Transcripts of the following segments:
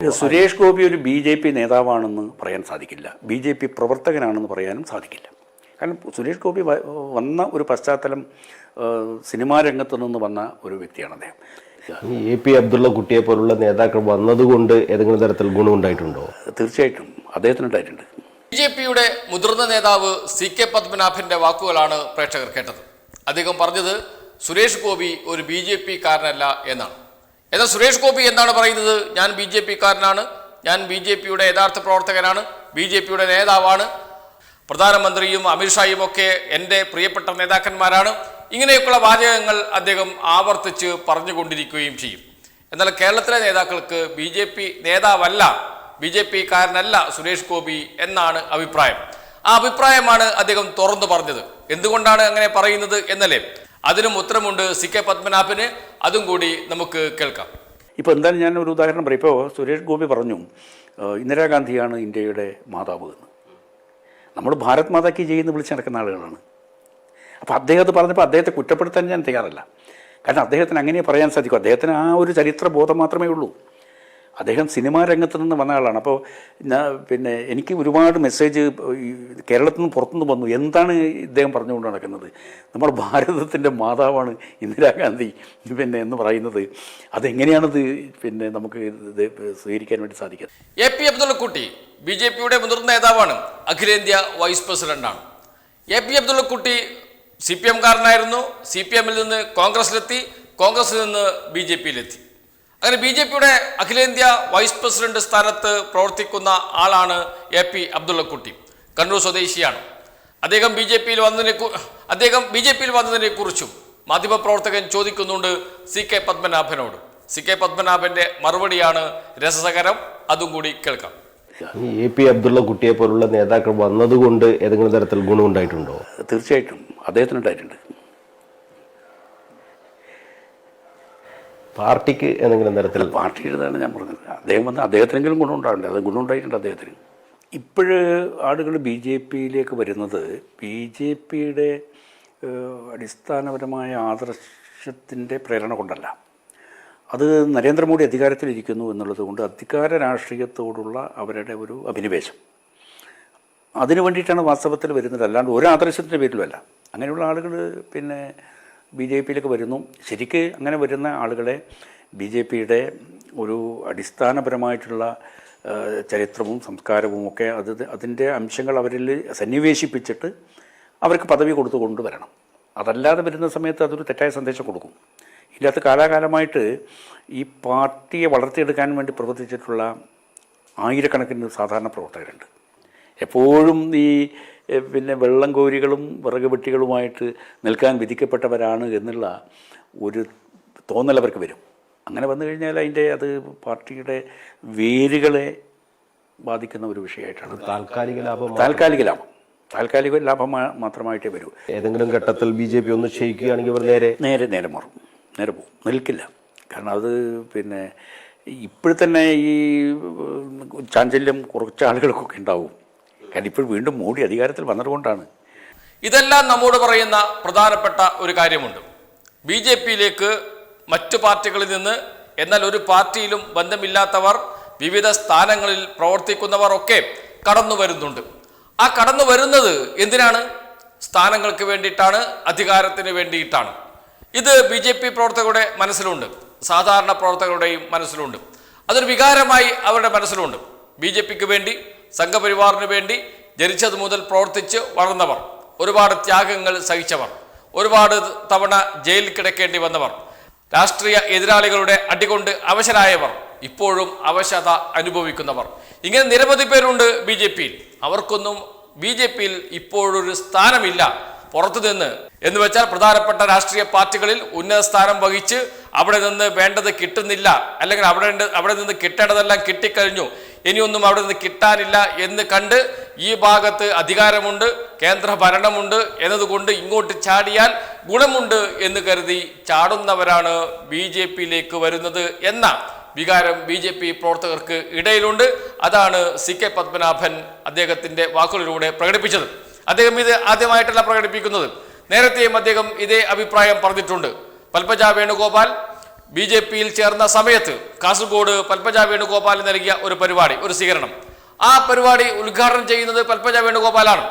സുരേഷ് ഗോപി ഒരു B J P നേതാവാണെന്ന് പറയാൻ സാധിക്കില്ല. ബി ജെ പി പ്രവർത്തകനാണെന്ന് പറയാനും സാധിക്കില്ല. കാരണം സുരേഷ് ഗോപി വന്ന ഒരു പശ്ചാത്തലം സിനിമാ രംഗത്ത് നിന്ന് വന്ന ഒരു വ്യക്തിയാണ് അദ്ദേഹം. എ പി അബ്ദുള്ള കുട്ടിയെ പോലുള്ള നേതാക്കൾ വന്നതുകൊണ്ട് ഏതെങ്കിലും തരത്തിൽ ഗുണമുണ്ടായിട്ടുണ്ടോ? തീർച്ചയായിട്ടും. അദ്ദേഹത്തിനുണ്ടായിട്ടുണ്ട് ബി ജെ പിയുടെ മുതിർന്ന നേതാവ് സി കെ പത്മനാഭന്റെ വാക്കുകളാണ് പ്രേക്ഷകർ കേട്ടത്. അദ്ദേഹം പറഞ്ഞത് സുരേഷ് ഗോപി ഒരു ബി ജെ പി കാരനല്ല എന്നാണ്. എന്നാൽ സുരേഷ് ഗോപി എന്താണ് പറയുന്നത്? ഞാൻ ബി ജെ പിക്കാരനാണ്. ഞാൻ ബി ജെ പിയുടെ യഥാർത്ഥ പ്രവർത്തകനാണ്. ബി ജെ പിയുടെ നേതാവാണ്. പ്രധാനമന്ത്രിയും അമിത്ഷായും ഒക്കെ എന്റെ പ്രിയപ്പെട്ട നേതാക്കന്മാരാണ്. ഇങ്ങനെയൊക്കെയുള്ള വാചകങ്ങൾ അദ്ദേഹം ആവർത്തിച്ച് പറഞ്ഞുകൊണ്ടിരിക്കുകയും ചെയ്യും. എന്നാൽ കേരളത്തിലെ നേതാക്കൾക്ക് ബി ജെ പി നേതാവല്ല ബി ജെ പി കാരനല്ല സുരേഷ് ഗോപി എന്നാണ് അഭിപ്രായം. ആ അഭിപ്രായമാണ് അദ്ദേഹം തുറന്നു പറഞ്ഞത്. എന്തുകൊണ്ടാണ് അങ്ങനെ പറയുന്നത് എന്നല്ലേ? അതിനും ഉത്തരമുണ്ട് സി കെ പത്മനാഭന്. അതും കൂടി നമുക്ക് കേൾക്കാം. ഇപ്പോൾ എന്തായാലും ഞാൻ ഒരു ഉദാഹരണം പറയും. ഇപ്പോൾ സുരേഷ് ഗോപി പറഞ്ഞു ഇന്ദിരാഗാന്ധിയാണ് ഇന്ത്യയുടെ മാതാവ് എന്ന്. നമ്മൾ ഭാരത് മാതാക്കി ചെയ്യുന്ന വിളിച്ച് നടക്കുന്ന ആളുകളാണ്. അപ്പോൾ അദ്ദേഹത്തെ പറഞ്ഞപ്പോൾ അദ്ദേഹത്തെ കുറ്റപ്പെടുത്താൻ ഞാൻ തയ്യാറല്ല. കാരണം അദ്ദേഹത്തിന് അങ്ങനെ പറയാൻ സാധിക്കും. അദ്ദേഹത്തിന് ആ ഒരു ചരിത്ര ബോധം മാത്രമേ ഉള്ളൂ. അദ്ദേഹം സിനിമാ രംഗത്ത് നിന്ന് വന്ന ആളാണ്. അപ്പോൾ ഞാൻ പിന്നെ എനിക്ക് ഒരുപാട് മെസ്സേജ് കേരളത്തിൽ നിന്ന് പുറത്തുനിന്ന് വന്നു. എന്താണ് ഇദ്ദേഹം പറഞ്ഞുകൊണ്ട് നടക്കുന്നത്? നമ്മുടെ ഭാരതത്തിന്റെ മാതാവാണ് ഇന്ദിരാഗാന്ധി പിന്നെ എന്ന് പറയുന്നത്. അതെങ്ങനെയാണത് പിന്നെ നമുക്ക് ഇത് സ്വീകരിക്കാൻ വേണ്ടി സാധിക്കുന്നത്? A P Abdullakutty B J പിയുടെ മുതിർന്ന നേതാവാണ്. അഖിലേന്ത്യാ വൈസ് പ്രസിഡന്റാണ്. A P Abdullakutty C P എംകാരനായിരുന്നു C P എമ്മിൽ നിന്ന് കോൺഗ്രസിലെത്തി. കോൺഗ്രസിൽ നിന്ന് ബി ജെ പിയിലെത്തി അങ്ങനെ ബി ജെ പിയുടെ അഖിലേന്ത്യാ വൈസ് പ്രസിഡന്റ് സ്ഥാനത്ത് പ്രവർത്തിക്കുന്ന ആളാണ് എ പി അബ്ദുള്ളക്കുട്ടി. കണ്ണൂർ സ്വദേശിയാണ്. അദ്ദേഹം ബി ജെ പിയിൽ വന്നതിനെ അദ്ദേഹം ബി ജെ പിയിൽ വന്നതിനെ കുറിച്ചും മാധ്യമപ്രവർത്തകൻ ചോദിക്കുന്നുണ്ട് സി കെ പത്മനാഭനോട്. സി കെ പത്മനാഭന്റെ മറുപടിയാണ് രസകരം. അതും കൂടി കേൾക്കാം. എ പി അബ്ദുള്ള കുട്ടിയെ പോലുള്ള നേതാക്കൾ വന്നതുകൊണ്ട് ഏതെങ്കിലും തരത്തിൽ ഗുണമുണ്ടായിട്ടുണ്ടോ തീർച്ചയായിട്ടും. അദ്ദേഹത്തിനുണ്ടായിട്ടുണ്ട്. പാർട്ടിക്ക് ഏതെങ്കിലും തരത്തിൽ പാർട്ടിയുടേതാണ് ഞാൻ പറഞ്ഞത്. അദ്ദേഹം വന്ന് അദ്ദേഹത്തിനെങ്കിലും ഗുണമുണ്ടാവില്ല അത് ഗുണമുണ്ടായിട്ടുണ്ട് അദ്ദേഹത്തിന്. ഇപ്പോഴ് ആളുകൾ ബി ജെ പിയിലേക്ക് വരുന്നത് ബി ജെ പിയുടെ അടിസ്ഥാനപരമായ ആദർശത്തിന്റെ പ്രേരണ കൊണ്ടല്ല. അത് നരേന്ദ്രമോദി അധികാരത്തിലിരിക്കുന്നു എന്നുള്ളത് കൊണ്ട് അധികാര രാഷ്ട്രീയത്തോടുള്ള അവരുടെ ഒരു അഭിനിവേശം. അതിനു വേണ്ടിയിട്ടാണ് വാസ്തവത്തിൽ വരുന്നത്. അല്ലാണ്ട് ഒരു ആദർശത്തിന്റെ പേരിലുമല്ല. അങ്ങനെയുള്ള ആളുകൾ പിന്നെ ബി ജെ പിയിലേക്ക് വരുന്നു. ശരിക്ക് അങ്ങനെ വരുന്ന ആളുകളെ ബി ജെ പിയുടെ ഒരു അടിസ്ഥാനപരമായിട്ടുള്ള ചരിത്രവും സംസ്കാരവും ഒക്കെ അത് അതിന്റെ അംശങ്ങൾ അവരിൽ സന്നിവേശിപ്പിച്ചിട്ട് അവർക്ക് പദവി കൊടുത്തു കൊണ്ടുവരണം. അതല്ലാതെ വരുന്ന സമയത്ത് അതൊരു തെറ്റായ സന്ദേശം കൊടുക്കും. ഇല്ലാത്ത കാലാകാലമായിട്ട് ഈ പാർട്ടിയെ വളർത്തിയെടുക്കാൻ വേണ്ടി പ്രവർത്തിച്ചിട്ടുള്ള ആയിരക്കണക്കിന് സാധാരണ പ്രവർത്തകരുണ്ട്. എപ്പോഴും ഈ പിന്നെ വെള്ളം കോരികളും വിറക് വെട്ടികളുമായിട്ട് നിൽക്കാൻ വിധിക്കപ്പെട്ടവരാണ് എന്നുള്ള ഒരു തോന്നൽ അവർക്ക് വരും. അങ്ങനെ വന്നു കഴിഞ്ഞാൽ അതിന്റെ അത് പാർട്ടിയുടെ വേരുകളെ ബാധിക്കുന്ന ഒരു വിഷയമായിട്ടാണ്. താൽക്കാലിക ലാഭം താൽക്കാലിക ലാഭം. താൽക്കാലിക ലാഭം മാത്രമായിട്ടേ വരൂ. ഏതെങ്കിലും ഘട്ടത്തിൽ ബി ജെ പി ഒന്ന് ക്ഷയിക്കുകയാണെങ്കിൽ നേരെ? നേരെ നേരെ മാറും. നേരെ പോകും. നിൽക്കില്ല. കാരണം അത് പിന്നെ ഇപ്പോഴത്തന്നെ ഈ ചാഞ്ചല്യം കുറച്ച് ആളുകൾക്കൊക്കെ ഉണ്ടാവും. കാരണം ഇപ്പോൾ വീണ്ടും മോഡി അധികാരത്തിൽ വന്നതുകൊണ്ടാണ്. ഇതെല്ലാം നമ്മോട് പറയുന്ന പ്രധാനപ്പെട്ട ഒരു കാര്യമുണ്ട്. ബി ജെ പിയിലേക്ക് മറ്റു പാർട്ടികളിൽ നിന്ന് എന്നാൽ ഒരു പാർട്ടിയിലും ബന്ധമില്ലാത്തവർ വിവിധ സ്ഥാനങ്ങളിൽ പ്രവർത്തിക്കുന്നവർ ഒക്കെ കടന്നു വരുന്നുണ്ട്. ആ കടന്നു വരുന്നത് എന്തിനാണ്? സ്ഥാനങ്ങൾക്ക് വേണ്ടിയിട്ടാണ് അധികാരത്തിന് വേണ്ടിയിട്ടാണ്. ഇത് ബി ജെ പി പ്രവർത്തകരുടെ മനസ്സിലുണ്ട്. സാധാരണ പ്രവർത്തകരുടെയും മനസ്സിലുണ്ട്. അതൊരു വികാരമായി അവരുടെ മനസ്സിലുണ്ട്. ബി ജെ പിക്ക് വേണ്ടി സംഘപരിവാറിന് വേണ്ടി ജനിച്ചത് മുതൽ പ്രവർത്തിച്ച് വളർന്നവർ. ഒരുപാട് ത്യാഗങ്ങൾ സഹിച്ചവർ. ഒരുപാട് തവണ ജയിലിൽ കിടക്കേണ്ടി വന്നവർ. രാഷ്ട്രീയ എതിരാളികളുടെ അടികൊണ്ട് അവശരായവർ. ഇപ്പോഴും അവശത അനുഭവിക്കുന്നവർ. ഇങ്ങനെ നിരവധി പേരുണ്ട് ബി ജെ പിയിൽ. അവർക്കൊന്നും ബി ജെ പിയിൽ ഇപ്പോഴൊരു സ്ഥാനമില്ല. പുറത്തു നിന്ന് എന്ന് വെച്ചാൽ പ്രധാനപ്പെട്ട രാഷ്ട്രീയ പാർട്ടികളിൽ ഉന്നത സ്ഥാനം വഹിച്ച് അവിടെ നിന്ന് വേണ്ടത് കിട്ടുന്നില്ല. അല്ലെങ്കിൽ അവിടെ അവിടെ നിന്ന് കിട്ടേണ്ടതെല്ലാം കിട്ടിക്കഴിഞ്ഞു. ഇനിയൊന്നും അവിടെ നിന്ന് കിട്ടാനില്ല എന്ന് കണ്ട് ഈ ഭാഗത്ത് അധികാരമുണ്ട് കേന്ദ്ര ഭരണമുണ്ട് എന്നതുകൊണ്ട് ഇങ്ങോട്ട് ചാടിയാൽ ഗുണമുണ്ട് എന്ന് കരുതി ചാടുന്നവരാണ് ബി ജെ പിയിലേക്ക് വരുന്നത് എന്ന വികാരം ബി ജെ പി പ്രവർത്തകർക്ക് ഇടയിലുണ്ട്. അതാണ് സി കെ പത്മനാഭൻ അദ്ദേഹത്തിന്റെ വാക്കുകളിലൂടെ പ്രകടിപ്പിച്ചത്. അദ്ദേഹം ഇത് ആദ്യമായിട്ടല്ല പ്രകടിപ്പിക്കുന്നത്. നേരത്തെയും അദ്ദേഹം ഇതേ അഭിപ്രായം പറഞ്ഞിട്ടുണ്ട്. പൽപജ വേണുഗോപാൽ ബി ജെ പിയിൽ ചേർന്ന സമയത്ത് കാസർഗോഡ് പത്മജ വേണുഗോപാൽ നൽകിയ ഒരു പരിപാടി ഒരു സ്വീകരണം. ആ പരിപാടി ഉദ്ഘാടനം ചെയ്യുന്നത് പത്മജ വേണുഗോപാലാണ്.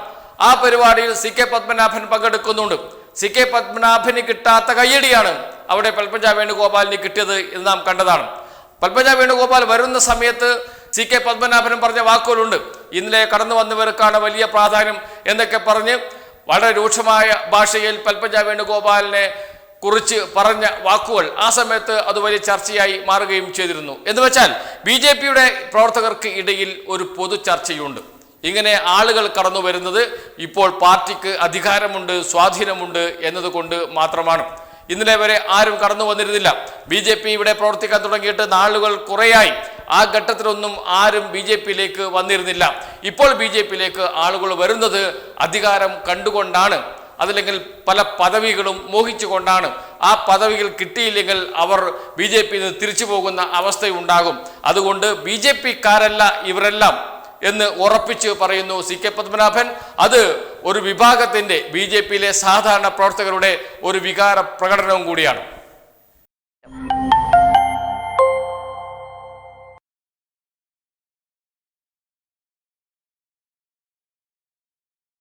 ആ പരിപാടിയിൽ സി കെ പത്മനാഭൻ പങ്കെടുക്കുന്നുണ്ട്. സി കെ പത്മനാഭന് കിട്ടാത്ത കയ്യടിയാണ് അവിടെ പത്മജ വേണുഗോപാലിന് കിട്ടിയത് എന്ന് നാം കണ്ടതാണ്. പത്മജ വേണുഗോപാൽ വരുന്ന സമയത്ത് സി കെ പത്മനാഭനും പറഞ്ഞ വാക്കുകളുണ്ട്. ഇന്നലെ കടന്നു വന്നവർക്കാണ് വലിയ പ്രാധാന്യം എന്നൊക്കെ പറഞ്ഞ് വളരെ രൂക്ഷമായ ഭാഷയിൽ പത്മജ വേണുഗോപാലിനെ കുറിച്ച് പറഞ്ഞ വാക്കുകൾ ആ സമയത്ത് അത് വലിയ ചർച്ചയായി മാറുകയും ചെയ്തിരുന്നു. എന്ന് വെച്ചാൽ ബി ജെ പിയുടെ പ്രവർത്തകർക്ക് ഇടയിൽ ഒരു പൊതു ചർച്ചയുണ്ട്. ഇങ്ങനെ ആളുകൾ കടന്നു വരുന്നത് ഇപ്പോൾ പാർട്ടിക്ക് അധികാരമുണ്ട് സ്വാധീനമുണ്ട് എന്നതുകൊണ്ട് മാത്രമാണ്. ഇന്നലെ വരെ ആരും കടന്നു വന്നിരുന്നില്ല. ബി ജെ പി ഇവിടെ പ്രവർത്തിക്കാൻ തുടങ്ങിയിട്ട് നാളുകൾ കുറേയായി. ആ ഘട്ടത്തിലൊന്നും ആരും ബി ജെ പിയിലേക്ക് വന്നിരുന്നില്ല. ഇപ്പോൾ ബി ജെ പിയിലേക്ക് ആളുകൾ വരുന്നത് അധികാരം കണ്ടുകൊണ്ടാണ്. അതല്ലെങ്കിൽ പല പദവികളും മോഹിച്ചുകൊണ്ടാണ് ആ പദവികൾ കിട്ടിയില്ലെങ്കിൽ അവർ ബി ജെ പിയിൽ നിന്ന് തിരിച്ചു പോകുന്ന അവസ്ഥയുണ്ടാകും. അതുകൊണ്ട് ബി ജെ പിക്കാരല്ല ഇവരെല്ലാം എന്ന് ഉറപ്പിച്ച് പറയുന്നു സി കെ പത്മനാഭൻ. അത് ഒരു വിഭാഗത്തിന്റെ ബി ജെ പിയിലെ സാധാരണ പ്രവർത്തകരുടെ ഒരു വികാര പ്രകടനവും കൂടിയാണ്.